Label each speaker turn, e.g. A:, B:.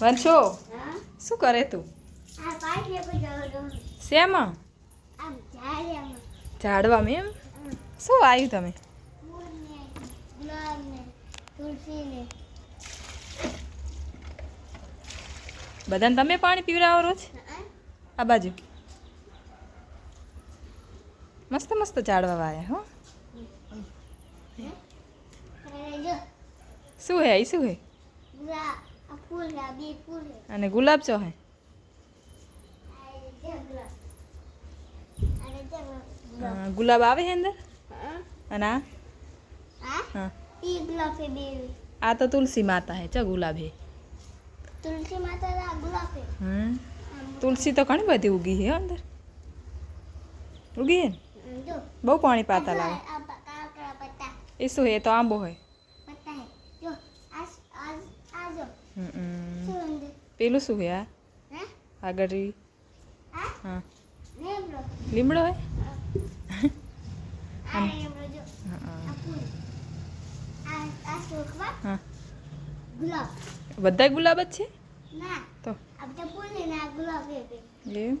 A: વંશો શું કરે તું?
B: આ ઝાડવા મેમ
A: શેમાં ઝાડવામાં એમ? શું આવ્યું તમે? બધાને તમે પાણી પીવડાવો રોજ? આ બાજુ. મસ્ત મસ્ત ઝાડવા વાયા હો. શું હે આઈ શું હે? અને ગુલાબ ચો હે
B: ગુલાબ
A: આવે હે અંદર? અને આ?
B: હા?
A: આ તો તુલસી માતા હે ચો ગુલાબ હે
B: તુલસી માતા ગુલાબ હે
A: હમ. તુલસી તો ઘણી બધી ઉગી હે અંદર. ઉગી હે ને? બહુ પાણી પાતા લાગે. એ શું હે તો આંબો હોય
B: પત્તા હે જો આ આ આ જો
A: હમ, હમ.
B: શું અંદર
A: પેલું શું હે આ? આગળ
B: રહી
A: હા. લીમડો. હે? બધા ગુલાબ જ છે? તો.
B: ગુલાબ